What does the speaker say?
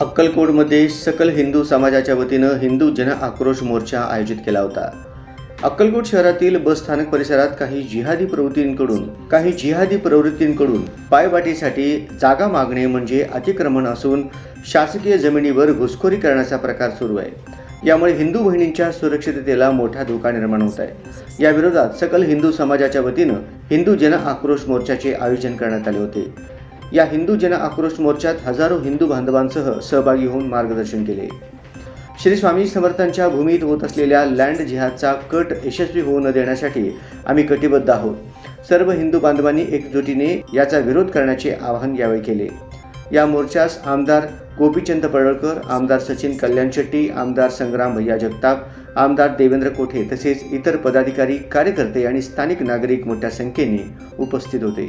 अक्कलकोटमध्ये सकल हिंदू समाजाच्या वतीनं हिंदू जन आक्रोश मोर्चा आयोजित केला होता. अक्कलकोट शहरातील बस स्थानक परिसरात काही जिहादी प्रवृत्तींकडून काही जिहादी प्रवृत्तींकडून पायवाटीसाठी जागा मागणे म्हणजे अतिक्रमण असून शासकीय जमिनीवर घुसखोरी करण्याचा प्रकार सुरू आहे. यामुळे हिंदू बहिणींच्या सुरक्षिततेला मोठा धोका निर्माण होत आहे. या विरोधात सकल हिंदू समाजाच्या वतीनं हिंदू जन आक्रोश मोर्चाचे आयोजन करण्यात आले होते. या हिंदू जन आक्रोश मोर्चात हजारो हिंदू बांधवांसह सहभागी होऊन मार्गदर्शन केले. श्री स्वामी समर्थांच्या भूमीत होत असलेल्या लँड जिहादचा कट यशस्वी होऊ न देण्यासाठी आम्ही कटिबद्ध आहोत. सर्व हिंदू बांधवांनी एकजुटीने याचा विरोध करण्याचे आवाहन यावेळी केले. या मोर्चास आमदार गोपीचंद पडळकर आमदार सचिन कल्याण शेट्टी आमदार संग्राम भैया जगताप आमदार देवेंद्र कोठे तसेच इतर पदाधिकारी कार्यकर्ते आणि स्थानिक नागरिक मोठ्या संख्येने उपस्थित होते.